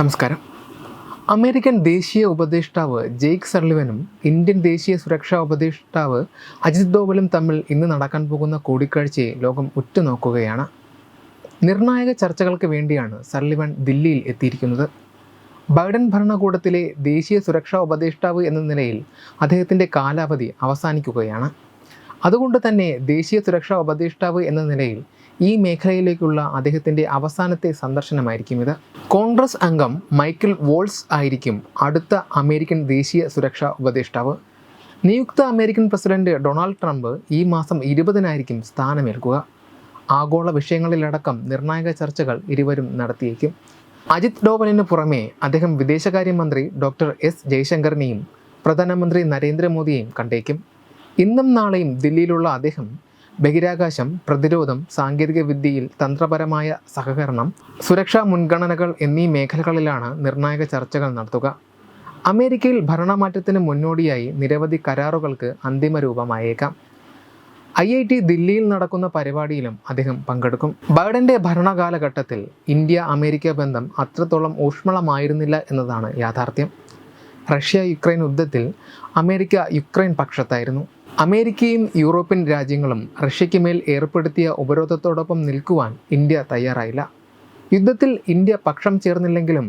നമസ്കാരം. അമേരിക്കൻ ദേശീയ ഉപദേഷ്ടാവ് ജെയ്ക്ക് സർലിവനും ഇന്ത്യൻ ദേശീയ സുരക്ഷാ ഉപദേഷ്ടാവ് അജിത് ഡോവലും തമ്മിൽ ഇന്ന് നടക്കാൻ പോകുന്ന കൂടിക്കാഴ്ചയെ ലോകം ഉറ്റുനോക്കുകയാണ്. നിർണായക ചർച്ചകൾക്ക് വേണ്ടിയാണ് സർലിവൻ ദില്ലിയിൽ എത്തിയിരിക്കുന്നത്. ബൈഡൻ ഭരണകൂടത്തിലെ ദേശീയ സുരക്ഷാ ഉപദേഷ്ടാവ് എന്ന നിലയിൽ അദ്ദേഹത്തിന്റെ കാലാവധി അവസാനിക്കുകയാണ്. അതുകൊണ്ട് തന്നെ ദേശീയ സുരക്ഷാ ഉപദേഷ്ടാവ് എന്ന നിലയിൽ ഈ മേഖലയിലേക്കുള്ള അദ്ദേഹത്തിന്റെ അവസാനത്തെ സന്ദർശനമായിരിക്കും ഇത്. കോൺഗ്രസ് അംഗം മൈക്കിൾ വോൾസ് ആയിരിക്കും അടുത്ത അമേരിക്കൻ ദേശീയ സുരക്ഷാ ഉപദേഷ്ടാവ്. നിയുക്ത അമേരിക്കൻ പ്രസിഡന്റ് ഡൊണാൾഡ് ട്രംപ് ഈ മാസം ഇരുപതിനായിരിക്കും സ്ഥാനമേൽക്കുക. ആഗോള വിഷയങ്ങളിലടക്കം നിർണായക ചർച്ചകൾ ഇരുവരും നടത്തിയേക്കും. അജിത് ഡോവലിന് പുറമെ അദ്ദേഹം വിദേശകാര്യമന്ത്രി ഡോക്ടർ എസ് ജയശങ്കറിനെയും പ്രധാനമന്ത്രി നരേന്ദ്രമോദിയെയും കണ്ടേക്കും. ഇന്നും നാളെയും ദില്ലിയിലുള്ള അദ്ദേഹം ബഹിരാകാശം പ്രതിരോധം സാങ്കേതിക വിദ്യയിൽ തന്ത്രപരമായ സഹകരണം സുരക്ഷാ മുൻഗണനകൾ എന്നീ മേഖലകളിലാണ് നിർണായക ചർച്ചകൾ നടത്തുക. അമേരിക്കയിൽ ഭരണമാറ്റത്തിന് മുന്നോടിയായി നിരവധി കരാറുകൾക്ക് അന്തിമ രൂപമായേക്കാം. ഐ ഐ ടി ദില്ലിയിൽ നടക്കുന്ന പരിപാടിയിലും അദ്ദേഹം പങ്കെടുക്കും. ബൈഡന്റെ ഭരണകാലഘട്ടത്തിൽ ഇന്ത്യ അമേരിക്ക ബന്ധം അത്രത്തോളം ഊഷ്മളമായിരുന്നില്ല എന്നതാണ് യാഥാർത്ഥ്യം. റഷ്യ യുക്രൈൻ യുദ്ധത്തിൽ അമേരിക്ക യുക്രൈൻ പക്ഷത്തായിരുന്നു. അമേരിക്കയും യൂറോപ്യൻ രാജ്യങ്ങളും റഷ്യയ്ക്ക് മേൽ ഏർപ്പെടുത്തിയ ഉപരോധത്തോടൊപ്പം നിൽക്കുവാൻ ഇന്ത്യ തയ്യാറായില്ല. യുദ്ധത്തിൽ ഇന്ത്യ പക്ഷം ചേർന്നില്ലെങ്കിലും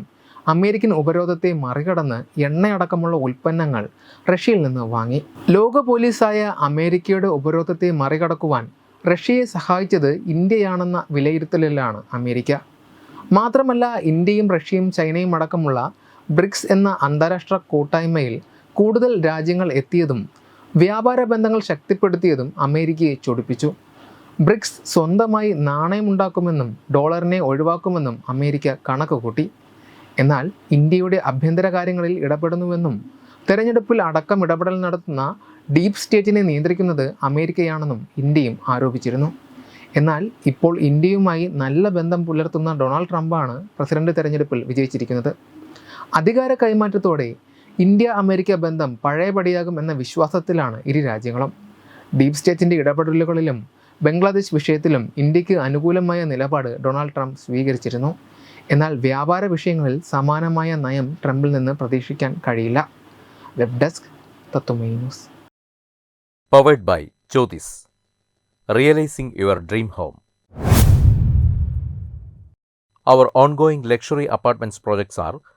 അമേരിക്കൻ ഉപരോധത്തെ മറികടന്ന് എണ്ണയടക്കമുള്ള ഉൽപ്പന്നങ്ങൾ റഷ്യയിൽ നിന്ന് വാങ്ങി. ലോക പോലീസായ അമേരിക്കയുടെ ഉപരോധത്തെ മറികടക്കുവാൻ റഷ്യയെ സഹായിച്ചത് ഇന്ത്യയാണെന്ന വിലയിരുത്തലിലാണ് അമേരിക്ക. മാത്രമല്ല ഇന്ത്യയും റഷ്യയും ചൈനയും അടക്കമുള്ള ബ്രിക്സ് എന്ന അന്താരാഷ്ട്ര കൂട്ടായ്മയിൽ കൂടുതൽ രാജ്യങ്ങൾ എത്തിയതും വ്യാപാര ബന്ധങ്ങൾ ശക്തിപ്പെടുത്തിയതും അമേരിക്കയെ ചൊടിപ്പിച്ചു. ബ്രിക്സ് സ്വന്തമായി നാണയമുണ്ടാക്കുമെന്നും ഡോളറിനെ ഒഴിവാക്കുമെന്നും അമേരിക്ക കണക്ക് കൂട്ടി എന്നാൽ ഇന്ത്യയുടെ ആഭ്യന്തര കാര്യങ്ങളിൽ ഇടപെടുന്നുവെന്നും തെരഞ്ഞെടുപ്പിൽ അടക്കം ഇടപെടൽ നടത്തുന്ന ഡീപ് സ്റ്റേറ്റിനെ നിയന്ത്രിക്കുന്നത് അമേരിക്കയാണെന്നും ഇന്ത്യയും ആരോപിച്ചിരുന്നു. എന്നാൽ ഇപ്പോൾ ഇന്ത്യയുമായി നല്ല ബന്ധം പുലർത്തുന്ന ഡൊണാൾഡ് ട്രംപാണ് പ്രസിഡന്റ് തെരഞ്ഞെടുപ്പിൽ വിജയിച്ചിരിക്കുന്നത്. അധികാര കൈമാറ്റത്തോടെ ഇന്ത്യ അമേരിക്ക ബന്ധം പഴയപടിയാകും എന്ന വിശ്വാസത്തിലാണ് ഇരു രാജ്യങ്ങളും. ഡീപ് സ്റ്റേറ്റിന്റെ ഇടപെടലുകളിലും ബംഗ്ലാദേശ് വിഷയത്തിലും ഇന്ത്യയ്ക്ക് അനുകൂലമായ നിലപാട് ഡൊണാൾഡ് ട്രംപ് സ്വീകരിച്ചിരുന്നു. എന്നാൽ വ്യാപാര വിഷയങ്ങളിൽ സമാനമായ നയം ട്രംപിൽ നിന്ന് പ്രതീക്ഷിക്കാൻ കഴിയില്ല. Web desk തത്വമേ news. Luxury apartments projects Realizing